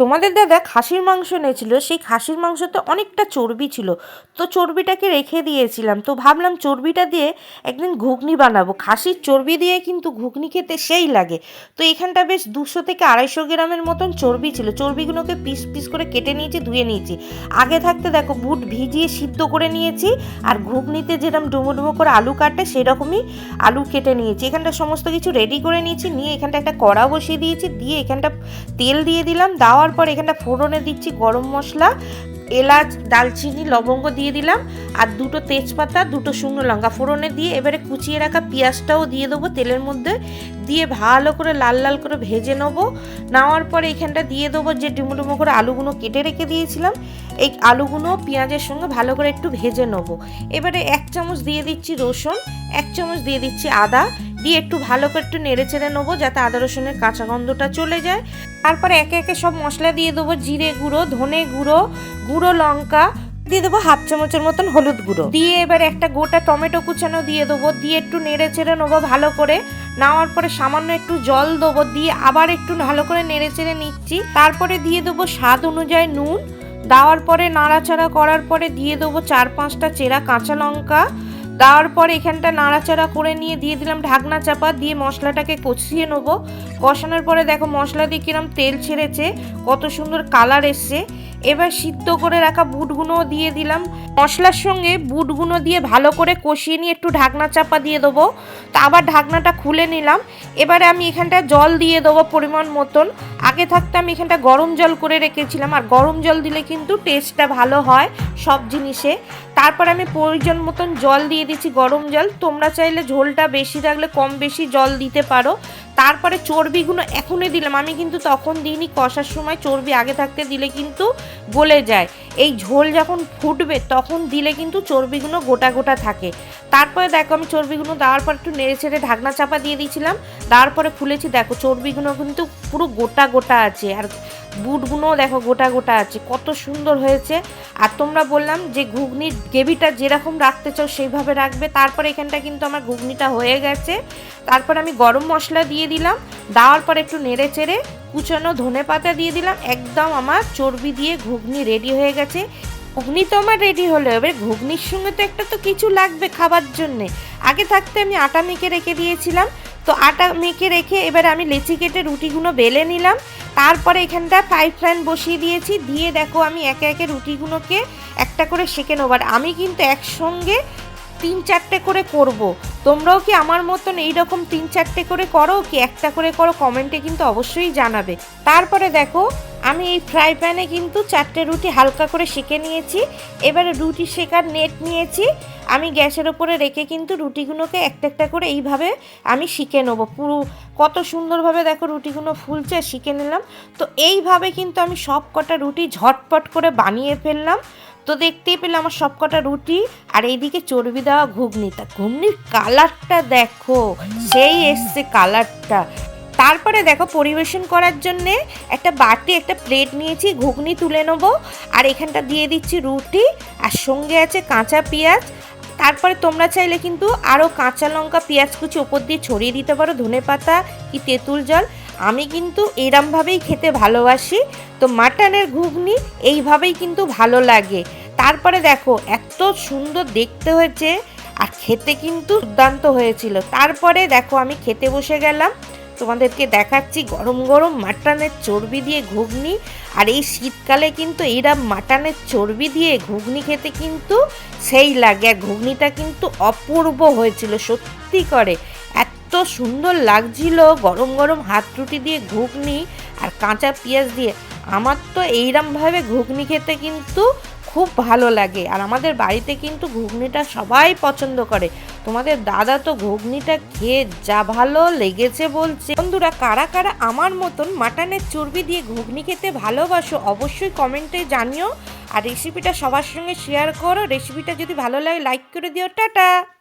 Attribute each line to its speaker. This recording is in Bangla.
Speaker 1: তোমাদের দাদা খাসির মাংস এনেছিল, সেই খাসির মাংসতে অনেকটা চর্বি ছিল। তো চর্বিটাকে রেখে দিয়েছিলাম। তো ভাবলাম চর্বিটা দিয়ে একদিন ঘুগনি বানাবো। খাসির চর্বি দিয়ে কিন্তু ঘুগনি খেতে সেই লাগে। তো এখানটা বেশ দুশো থেকে আড়াইশো গ্রামের মতন চর্বি ছিল। চর্বিগুলোকে পিস পিস করে কেটে নিয়েছি, ধুয়ে নিয়েছি। আগে থাকতে দেখো, বুট ভিজিয়ে সিদ্ধ করে নিয়েছি আর ঘুগনিতে যেরকম ডুমো ডুমো করে আলু কাটে, সেরকমই আলু কেটে নিয়েছি। এখানটা সমস্ত কিছু রেডি করে নিয়েছি, নিয়ে এখানটা একটা কড়া বসিয়ে দিয়েছি, দিয়ে এখানটা তেল দিয়ে দিলাম। দেওয়ার পর এখানটা ফোড়নে দিচ্ছি গরম মশলা, এলাচ, দালচিনি, লবঙ্গ দিয়ে দিলাম, আর দুটো তেজপাতা, দুটো শুকনো লঙ্কা ফোড়নে দিয়ে এবারে কুচিয়ে রাখা পেঁয়াজটাও দিয়ে দেবো তেলের মধ্যে, দিয়ে ভালো করে লাল লাল করে ভেজে নেব, নেওয়ার পরে এখানটা দিয়ে দেবো যে ডুমো ডুমো করে আলুগুলো কেটে রেখে দিয়েছিলাম, এই আলুগুলো পেঁয়াজের সঙ্গে ভালো করে একটু ভেজে নেব, এবারে এক চামচ দিয়ে দিচ্ছি রসুন, এক চামচ দিয়ে দিচ্ছি আদা দিয়ে একটু ভালো করে একটু নেড়ে চেড়ে নেব, যাতে আদা রসুনের কাঁচা গন্ধটা চলে যায়। তারপরে একে একে সব মশলা দিয়ে দেবো, জিরে গুঁড়ো, ধনে গুঁড়ো গুঁড়ো লঙ্কা, দিয়ে দেবো হাফ চামচের মতন হলুদ গুঁড়ো। দিয়ে এবার একটা গোটা টমেটো কুচানো দিয়ে দেবো, দিয়ে একটু নেড়ে চেড়ে নেব ভালো করে। নেওয়ার পরে সামান্য একটু জল দেবো, দিয়ে আবার একটু ভালো করে নেড়ে চেড়ে নিচ্ছি। তারপরে দিয়ে দেবো স্বাদ অনুযায়ী নুন। দেওয়ার পরে নাড়াচাড়া করার পরে দিয়ে দেবো চার পাঁচটা চেরা কাঁচা লঙ্কা। দেওয়ার পর এখানটা নাড়াচাড়া করে নিয়ে দিয়ে দিলাম ঢাকনা চাপা, দিয়ে মশলাটাকে কষিয়ে নেব। কষানোর পরে দেখো মশলা দিয়ে কিরম তেল ছেড়েছে, কত সুন্দর কালার এসছে। এবার সিদ্ধ করে রাখা বুটগুলোও দিয়ে দিলাম। মশলার সঙ্গে বুটগুলো দিয়ে ভালো করে কষিয়ে নিয়ে একটু ঢাকনা চাপা দিয়ে দেবো। তা আবার ঢাকনাটা খুলে নিলাম। এবারে আমি এখানটা জল দিয়ে দেবো পরিমাণ মতন। আগে থাকতে আমি এখানটা গরম জল করে রেখেছিলাম, আর গরম জল দিলে কিন্তু টেস্টটা ভালো হয় সব জিনিসে। তারপর আমি প্রয়োজন মতন জল দিয়ে দিচ্ছি গরম জল। তোমরা চাইলে ঝোলটা বেশি রাখলে কম বেশি জল দিতে পারো। তারপরে চর্বিগুলো এখনই দিলাম। আমি কিন্তু তখন দিইনি, কষার সময় চর্বি আগে থাকতে দিলে কিন্তু গলে যায়। এই ঝোল যখন ফুটবে তখন দিলে কিন্তু চর্বিগুলো গোটা গোটা থাকে। তারপরে দেখো আমি চর্বিগুলো দেওয়ার পর একটু নেড়ে ছেড়ে ঢাকনা চাপা দিয়ে দিয়েছিলাম। তারপরে পরে খুলেছি দেখো চর্বিগুলো কিন্তু পুরো গোটা গোটা আছে। আর বুটগুলোও দেখো গোটা গোটা আছে। কত সুন্দর হয়েছে। আর তোমরা বললাম যে ঘুগনির গ্রেভিটা যেরকম রাখতে চাও সেইভাবে রাখবে। তারপরে এখানটা কিন্তু আমার ঘুগনিটা হয়ে গেছে। তারপর আমি গরম মশলা দিয়ে দিলাম। দেওয়ার পর একটু নেড়ে চেড়ে কুচানো ধনে পাতা দিয়ে দিলাম। একদম আমার চর্বি দিয়ে ঘুগনি রেডি হয়ে গেছে। ঘুগনি তো আমার রেডি হলো। এবার ঘুগনির সঙ্গে তো একটা তো কিছু লাগবে খাবার জন্যে। আগে থাকতে আমি আটা মেখে রেখে দিয়েছিলাম। তো আটা মেখে রেখে এবার আমি লেচি কেটে রুটিগুলো বেলে নিলাম। তারপরে এখানটা ফ্রাই ফ্যান বসিয়ে দিয়েছি। দিয়ে দেখো আমি একে একে রুটিগুলোকে একটা করে সেঁকে নেবার আমি কিন্তু একসঙ্গে তিন চারটে করে করব। তোমরাও কি আমার মতন এইরকম তিন চারটে করে করো কি একটা করে করো কমেন্টে কিন্তু অবশ্যই জানাবে। তারপরে দেখো, আমি এই ফ্রাই প্যানে কিন্তু চারটে রুটি হালকা করে সেঁকে নিয়েছি। এবারে রুটি শেখার নেট নিয়েছি। আমি গ্যাসের ওপরে রেখে কিন্তু রুটিগুলোকে একটা একটা করে এইভাবে আমি শিখে নেব। পুরো কত সুন্দরভাবে দেখো রুটিগুলো ফুলছে, শিখে নিলাম। তো এইভাবে কিন্তু আমি সব কটা রুটি ঝটপট করে বানিয়ে ফেললাম। তো দেখতেই পেলাম আমার সব কটা রুটি আর এইদিকে চর্বি দেওয়া ঘুগনি তা ঘুগনির কালারটা দেখো, সেই এসছে কালারটা। তারপরে দেখো পরিবেশন করার জন্যে একটা বাটি, একটা প্লেট নিয়েছি, ঘুগনি তুলে নেব। আর এখানটা দিয়ে দিচ্ছি রুটি, আর সঙ্গে আছে কাঁচা পেঁয়াজ। তারপরে তোমরা চাইলে কিন্তু আরও কাঁচা লঙ্কা, পেঁয়াজ কুচি ওপর দিয়ে ছড়িয়ে দিতে পারো ধনে পাতা কি তেঁতুল জল। আমি কিন্তু এরমভাবেই খেতে ভালোবাসি। তো মাটনের ঘুগনি এইভাবেই কিন্তু ভালো লাগে। তারপরে দেখো, এত সুন্দর দেখতে হয়েছে আর খেতে কিন্তু দুর্দান্ত হয়েছিল। তারপরে দেখো, আমি খেতে বসে গেলাম। তোমাদেরকে দেখাচ্ছি গরম গরম মাটনের চর্বি দিয়ে ঘুগনি। আর এই শীতকালে কিন্তু এইরকম মাটনের চর্বি দিয়ে ঘুগনি খেতে কিন্তু সেই লাগে। আর ঘুগনিটা কিন্তু অপূর্ব হয়েছিল, সত্যি করে। সুন্দর লাগছিল। গরম গরম হাত রুটি দিয়ে ঘুগনি আর কাঁচা পেঁয়াজ দিয়ে। আমার তো এইরমভাবে ঘুগনি খেতে কিন্তু খুব ভালো লাগে। আর আমাদের বাড়িতে কিন্তু ঘুগনিটা সবাই পছন্দ করে। তোমাদের দাদা তো ঘুগনিটা খেয়ে যা ভালো লেগেছে বলছে। বন্ধুরা, কারা কারা আমার মতন মাটনের চর্বি দিয়ে ঘুগনি খেতে ভালোবাসো অবশ্যই কমেন্টে জানিও। আর রেসিপিটা সবার সঙ্গে শেয়ার করো। রেসিপিটা যদি ভালো লাগে, লাইক করে দিও। টাটা!